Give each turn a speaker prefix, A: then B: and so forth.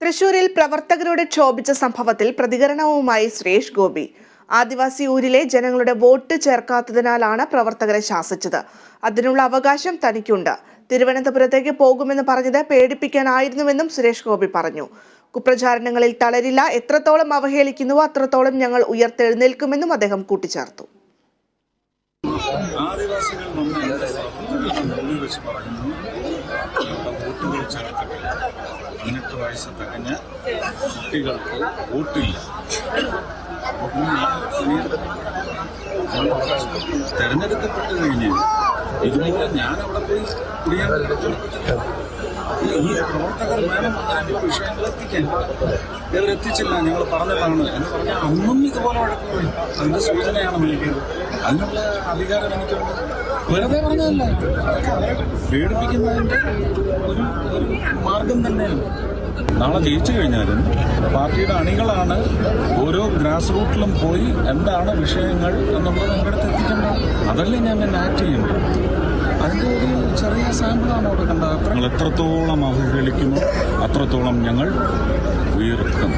A: തൃശൂരിൽ പ്രവർത്തകരോട് ക്ഷോഭിച്ച സംഭവത്തിൽ പ്രതികരണവുമായി സുരേഷ് ഗോപി. ആദിവാസി ഊരിലെ ജനങ്ങളുടെ വോട്ട് ചേർക്കാത്തതിനാലാണ് പ്രവർത്തകരെ ശാസിച്ചത്. അതിനുള്ള അവകാശം തനിക്കുണ്ട്. തിരുവനന്തപുരത്തേക്ക് പോകുമെന്ന് പറഞ്ഞത് പേടിപ്പിക്കാനായിരുന്നുവെന്നും സുരേഷ് ഗോപി പറഞ്ഞു. കുപ്രചാരണങ്ങളിൽ തളരില്ല എത്രത്തോളം അവഹേളിക്കുന്നുവോ അത്രത്തോളം ഞങ്ങൾ ഉയർത്തെഴുന്നേൽക്കുമെന്നും അദ്ദേഹം കൂട്ടിച്ചേർത്തു.
B: ആദിവാസികൾ പ്രവർത്തകരുടെ വെച്ച് പറയുന്നു പതിനെട്ട് വയസ്സ് തികഞ്ഞ കുട്ടികൾക്ക് വോട്ടില്ല. തെരഞ്ഞെടുക്കപ്പെട്ട് കഴിഞ്ഞ് ഇതുപോലെ ഞാൻ അവിടെ പോയി കുടിയാൻ ഈ പ്രവർത്തകർ വേണം അങ്ങനെയുള്ള വിഷയങ്ങൾ എത്തിക്കാൻ ഇവർ എത്തിച്ചില്ല ഞങ്ങൾ പറഞ്ഞതാണ് എന്ന് പറഞ്ഞാൽ അന്നും ഇതുപോലെ വഴക്കുകൾ അതിന്റെ സൂചനയാണ് നൽകിയത് അതിനുള്ള അധികാരം എനിക്കുണ്ട്. വെറുതെ പറഞ്ഞതല്ല. പീഡിപ്പിക്കുന്നതിന്റെ ഒരു ഒരു മാർഗം തന്നെയാണ് നാളെ ജയിച്ചു കഴിഞ്ഞാലും പാർട്ടിയുടെ അണികളാണ് ഓരോ ഗ്രാസ് റൂട്ടിലും പോയി എന്താണ് വിഷയങ്ങൾ എന്നുള്ളത് എന്റെ അടുത്ത് എത്തിക്കേണ്ടത് അതല്ലേ ഞാൻ എന്നെ ആക്ട് ചെയ്യുന്നത്. അതിന്റെ ഒരു ചെറിയ സാമ്പിളാണ് അവിടെ കണ്ടത്. അത്ര- ഞങ്ങൾ എത്രത്തോളം അവഹേളിക്കുന്നു അത്രത്തോളം ഞങ്ങൾ ഉയർത്തും.